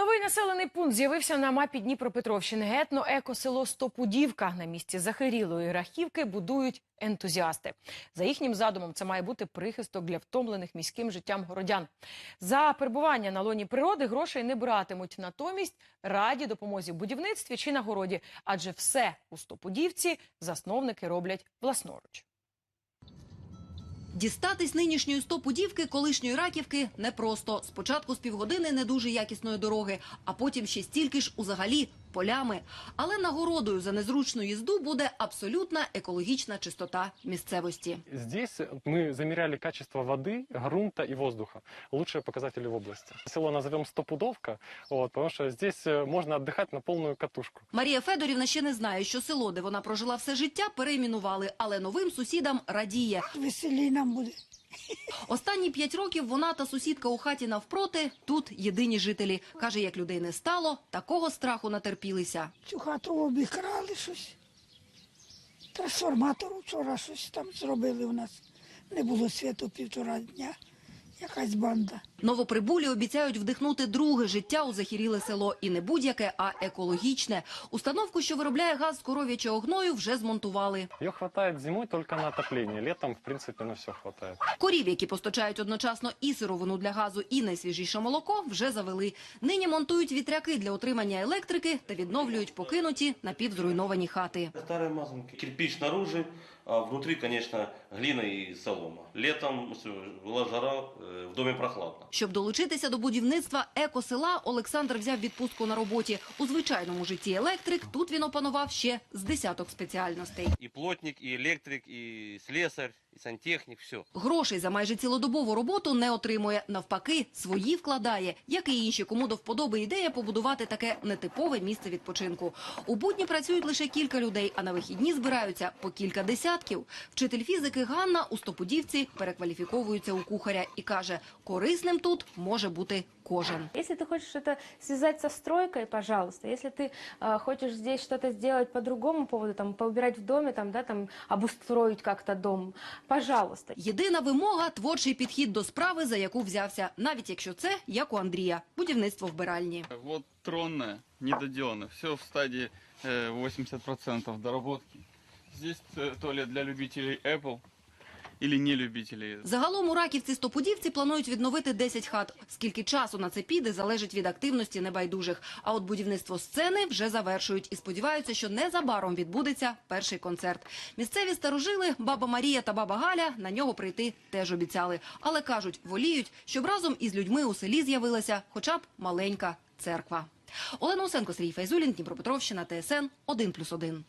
Новий населений пункт з'явився на мапі Дніпропетровщини. Етно екосело Стопудівка на місці захирілої рахівки будують ентузіасти. За їхнім задумом, це має бути прихисток для втомлених міським життям городян. За перебування на лоні природи грошей не братимуть. Натомість раді допомозі в будівництві чи на городі, адже все у Стопудівці засновники роблять власноруч. Дістатись нинішньої стопудівки колишньої раківки непросто. Спочатку з півгодини не дуже якісної дороги, а потім ще стільки ж узагалі полями. Але нагородою за незручну їзду буде абсолютна екологічна чистота місцевості. Здесь мы замеряли качество воды, грунта и воздуха. Лучшие показатели в области. Село назовем Стопудовка, вот, потому что здесь э, можно отдыхать на полную катушку. Марія Федорівна ще не знає, що село, де вона прожила все життя, перейменували, але новим сусідам радіє. Веселій нам буде. Останні п'ять років вона та сусідка у хаті навпроти тут єдині жителі. Каже, як людей не стало, такого страху натерпілися. Цю хату обікрали щось. Трансформатор вчора щось там зробили у нас. Не було світу півтора дня. Якась банда. Новоприбулі обіцяють вдихнути друге життя у захіріле село. І не будь-яке, а екологічне. Установку, що виробляє газ з коров'ячого гною, вже змонтували. Ее хватает зимой только на отопление. Летом, в принципе, на все хватает. Корів, які постачають одночасно і сировину для газу, і найсвіжіше молоко, вже завели. Нині монтують вітряки для отримання електрики та відновлюють покинуті напівзруйновані хати. Старые мазанки. Кирпич снаружи, а внутри, конечно, глина и солома. Летом всё, была жара, э, в доме прохладно. Щоб долучитися до будівництва екосела, Олександр взяв відпустку на роботі. У звичайному житті електрик тут він опанував ще з десяток спеціальностей. И плотник, и электрик, и слесарь, и сантехник, все. Грошей за майже цілодобову роботу не отримує. Навпаки, свої вкладає, як і інші, кому до вподоби ідея побудувати таке нетипове місце відпочинку. У будні працюють лише кілька людей, а на вихідні збираються по кілька десятків. Вчитель фізики Ганна у Стопудівці перекваліфіковується у кухаря і каже, корисним тут може бути кожен. Если ты хочешь это связать со стройкой, пожалуйста. Если ты э, хочешь здесь что-то сделать по другому поводу, там, поубирать в доме, там, да, там, обустроить как-то дом, пожалуйста. Єдина вимога творчий підхід до справи, за яку взявся, навіть якщо це як у Андрія, будівництво вбиральні. Вот тронная, недоделана. Все в стадии э, 80% доработки. Здесь э, туалет для любителей Apple или не любителей. Загалом у Раківці Стопудівці планують відновити 10 хат. Скільки часу на це піде, залежить від активності небайдужих. А от будівництво сцени вже завершують і сподіваються, що незабаром відбудеться перший концерт. Місцеві старожили, баба Марія та баба Галя на нього прийти теж обіцяли. Але кажуть, воліють, щоб разом із людьми у селі з'явилася хоча б маленька церква. Олена Усенко, Сергій Файзулін, Дніпропетровщина, ТСН 1+,1.